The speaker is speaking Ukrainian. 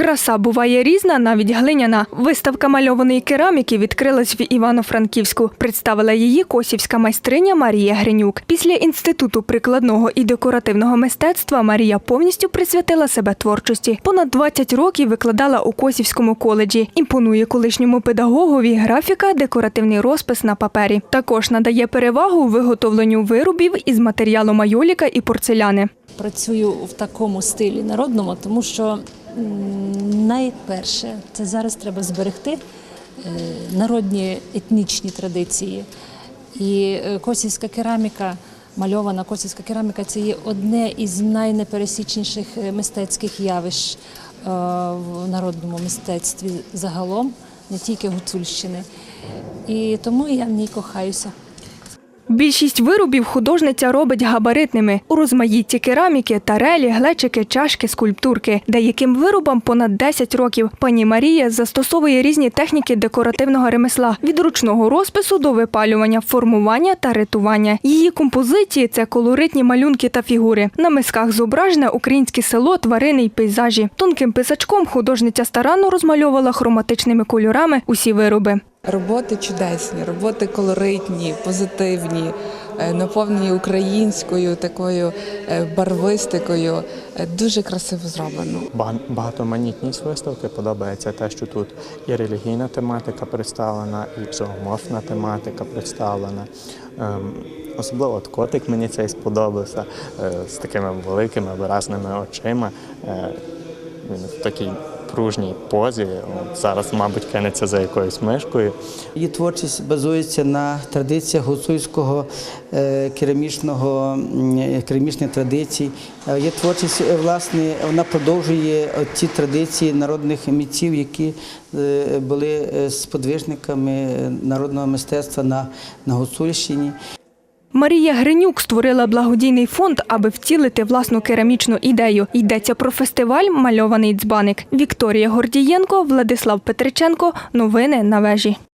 Краса буває різна, навіть глиняна. Виставка мальованої кераміки відкрилась в Івано-Франківську. Представила її косівська майстриня Марія Гринюк. Після інституту прикладного і декоративного мистецтва Марія повністю присвятила себе творчості. Понад 20 років викладала у Косівському коледжі. Імпонує колишньому педагогові графіка, декоративний розпис на папері. Також надає перевагу виготовленню виробів із матеріалу майоліка і порцеляни. Працюю в такому стилі народному, тому що найперше це зараз треба зберегти е, народні етнічні традиції. І е, косівська кераміка, мальована косівська кераміка це є одне із найнепересічніших е, мистецьких явищ в народному мистецтві загалом, не тільки Гуцульщини. І тому я в ній кохаюся. Більшість виробів художниця робить габаритними. У розмаїтті кераміки, тарелі, глечики, чашки, скульптурки. Деяким виробам понад 10 років. Пані Марія застосовує різні техніки декоративного ремесла від ручного розпису до випалювання, формування та ритування. Її композиції це колоритні малюнки та фігури. На мисках зображене українське село, тварини й пейзажі. Тонким писачком художниця старанно розмальовувала хроматичними кольорами усі вироби. Роботи чудесні, роботи колоритні, позитивні, е, наповнені українською такою е, барвистикою. Е, Дуже красиво зроблено. Ба- Багатоманітність виставки подобається те, що тут і релігійна тематика представлена, і зооморфна тематика представлена. Ем, Особливо от котик мені цей сподобався з такими великими виразними очима. Він в такій пружній позі. От Зараз, мабуть, кинеться за якоюсь мишкою. Її творчість базується на традиціях гуцульського е, керамічного керамічних традицій. Е, Є творчість, е, власне, вона продовжує ті традиції народних митців, які були сподвижниками народного мистецтва на, на Гуцульщині. Марія Гринюк створила благодійний фонд, аби втілити власну керамічну ідею. Йдеться про фестиваль Мальований дзбаник. Вікторія Гордієнко, Владислав Петриченко. Новини на вежі.